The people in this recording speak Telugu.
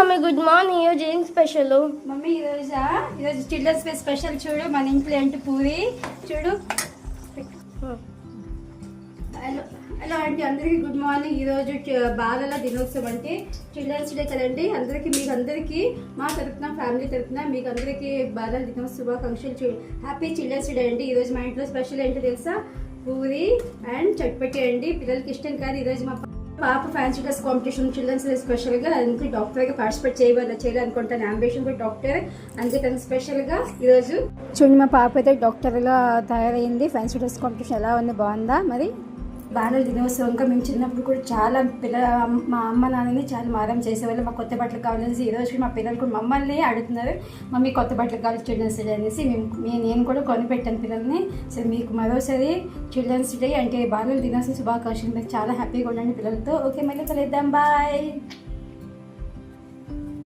మమ్మీ గుడ్ మార్నింగ్ ఈరోజు ఏం స్పెషల్ మమ్మీ ఈరోజు? ఈరోజు చిల్డ్రన్స్ డే స్పెషల్ చూడు మన ఇంట్లో ఏంటి పూరి? చూడు. హలో హలో అండి అందరికీ గుడ్ మార్నింగ్ ఈరోజు బాలల దినోత్సవం అంటే చిల్డ్రన్స్ డే కదండి. అందరికీ మీకు అందరికీ మా తరపున ఫ్యామిలీ తరపున మీకు అందరికీ బాలల దినోత్సవ శుభాకాంక్షలు చూడు హ్యాపీ చిల్డ్రన్స్ డే అండి. ఈరోజు మా ఇంట్లో స్పెషల్ ఏంటో తెలుసా? పూరి అండ్ చట్పటి అండి. పిల్లలకి ఇష్టం కాదు. ఈరోజు మా పాప ఫ్యాన్సీ డ్రెస్ కాంపిటీషన్ చిల్డ్రన్స్ స్పెషల్గా అందుకే డాక్టర్గా పార్టిసిపేట్ చేయవాలి చేయాలనుకుంటాను అంబిషన్ కూడా డాక్టర్ అందుకే తను స్పెషల్గా ఈరోజు. చూడండి మా పాప అయితే డాక్టర్గా తయారైంది. ఫ్యాన్సీ డ్రెస్ కాంపిటీషన్ ఎలా ఉంది? బాగుందా మరి? బాలల దినోత్సవంగా మేము చిన్నప్పుడు కూడా చాలా పిల్ల మా అమ్మ నాన్నని చాలా మారం చేసేవాళ్ళు. మా కొత్త బట్టలు కావాలనేసి ఈ రోజు మా పిల్లలు కూడా మమ్మల్ని అడుగుతున్నారు. మమ్మీ కొత్త బట్టలు కావాలి చిల్డ్రన్స్ డే అనేసి మేము నేను కూడా కొనిపెట్టాను పిల్లల్ని. సో మీకు మరోసారి చిల్డ్రన్స్ డే అంటే బాలల దినోత్సవం శుభాకాంక్షలు. మీకు చాలా హ్యాపీగా ఉండండి పిల్లలతో. ఓకే మళ్ళీ కలుద్దాం. బాయ్.